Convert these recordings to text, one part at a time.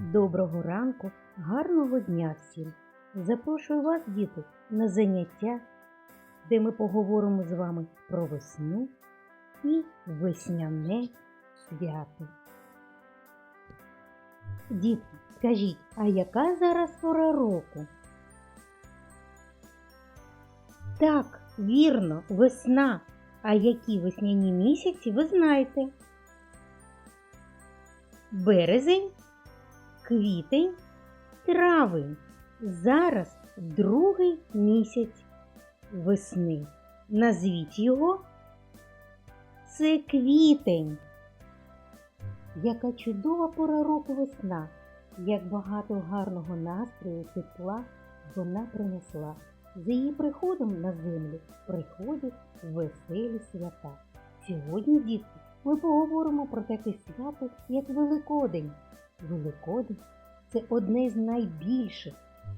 Доброго ранку, гарного дня всім! Запрошую вас, діти, на заняття, де ми поговоримо з вами про весну і весняне свято. Діти, скажіть, а яка зараз пора року? Так, вірно, весна. А які весняні місяці ви знаєте? Березень, квітень, травень. Зараз другий місяць весни. Назвіть його. Це квітень. Яка чудова пора року весна, як багато гарного настрою, тепла вона принесла. За її приходом на землю приходять веселі свята. Сьогодні, дітки, ми поговоримо про таке свято, як Великодень. Великодень це одне з найбільших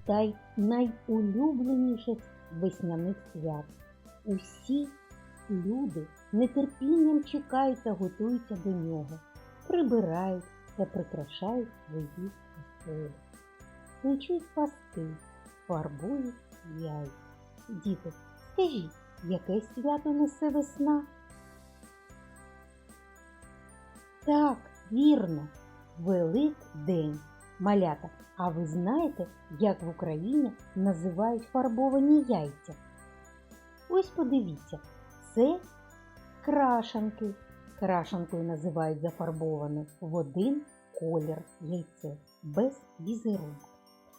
та й найулюбленіших весняних свят. Усі люди нетерпінням чекають та готуються до нього, прибирають та прикрашають свої оселі. Печуть паски, фарбують яйця. Діти, скажіть, яке свято несе весна? Так, вірно, Великдень. Малята, а ви знаєте, як в Україні називають фарбовані яйця? Ось подивіться, це крашанки. Крашанкою називають зафарбоване в один колір яйце без візерунку.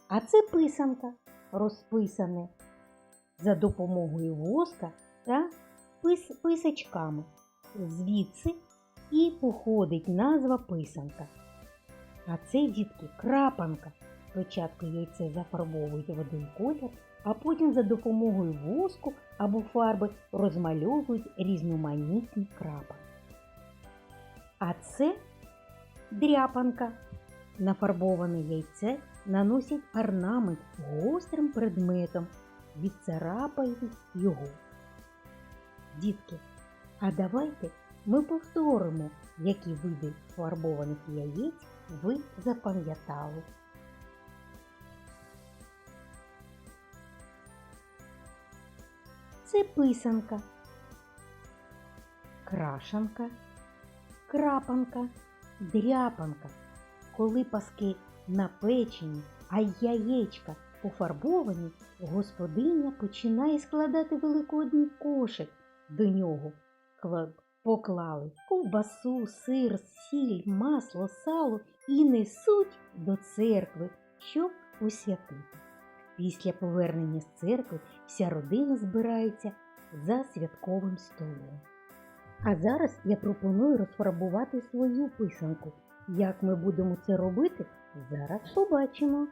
А це писанка розписане за допомогою воска та пис писачками. Звідси і походить назва писанка. А це, дітки, крапанка. Спочатку яйце зафарбовують в один колір, а потім за допомогою воску або фарби розмальовують різноманітні крапанки. А це дряпанка. На фарбоване яйце наносять орнамент гострим предметом, відцарапають його. Дітки, а давайте ми повторимо, які види фарбованих яєць ви запам'ятали. Це писанка, крашанка, крапанка, дряпанка. Коли паски напечені, а яєчка пофарбовані, господиня починає складати великодній кошик. До нього поклали ковбасу, сир, сіль, масло, сало і несуть до церкви, щоб освятити. Після повернення з церкви вся родина збирається за святковим столом. А зараз я пропоную розфарбувати свою писанку. Як ми будемо це робити, зараз побачимо.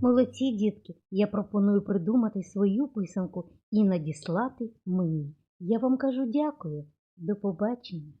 Молодці, дітки, я пропоную придумати свою писанку і надіслати мені. Я вам кажу дякую. До побачення.